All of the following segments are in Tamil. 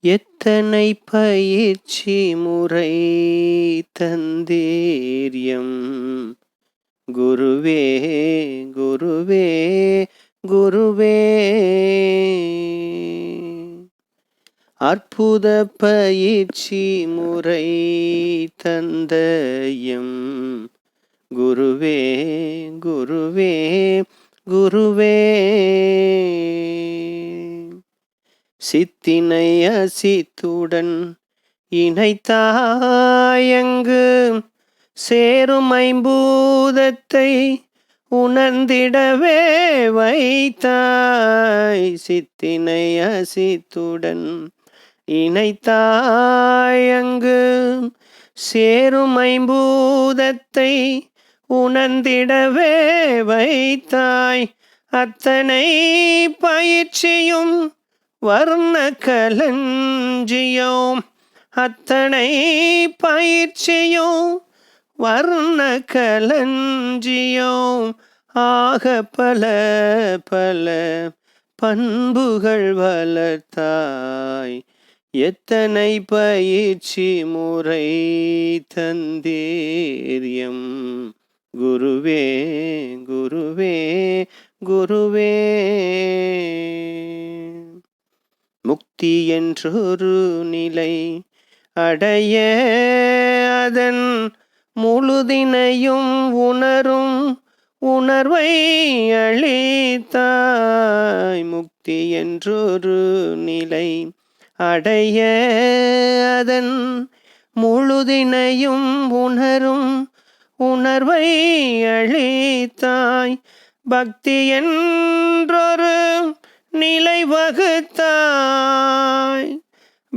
எத்தனை பயிற்சி முறை தந்தீரியம்? குருவே குருவே குருவே. அற்புத பயிற்சி முறை தந்தயம். குருவே குருவே குருவே. சித்தினை அசித்துடன் இணைத்தாயங்கு சேரும் ஐம்பூதத்தை உணர்ந்திடவே வைத்தாய். சித்தினை அசித்துடன் இணைத்தாயங்கு சேரும் ஐம்பூதத்தை உணர்ந்திடவே வைத்தாய். அத்தனை பயிற்சியும் வர்ண கலஞ்சியோ அத்தனை பயிற்சியோ வர்ண கலஞ்சியோ ஆக பல பல பண்புகள் வளர்த்தாய். எத்தனை பயிற்சி முறை தந்தேரியம் குருவே குருவே குருவே. முக்தி என்றொரு நிலை அடைய அதன் முழுதினையும் உணரும் உணர்வை அளித்தாய் முக்தி என்றொரு நிலை அடைய அதன் முழுதினையும் உணரும் உணர்வை அளித்தாய் பக்தி என்றொரு நிலை வகுத்தாய்.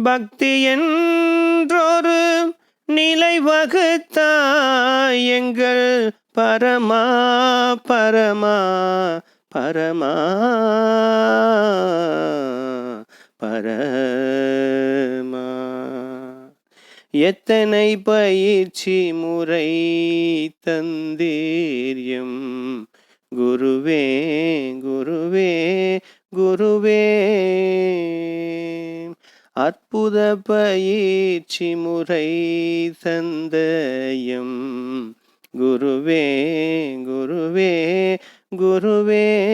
பக்தி என்றொரு நிலை வகுத்தாய். எங்கள் பரமா பரமா பரமா பரமா. எத்தனை பயிற்சி முறை தந்தீரியம் குருவே குருவே குருவே அற்புத பயிற்சி முறை சந்தயம். குருவே குருவே குருவே.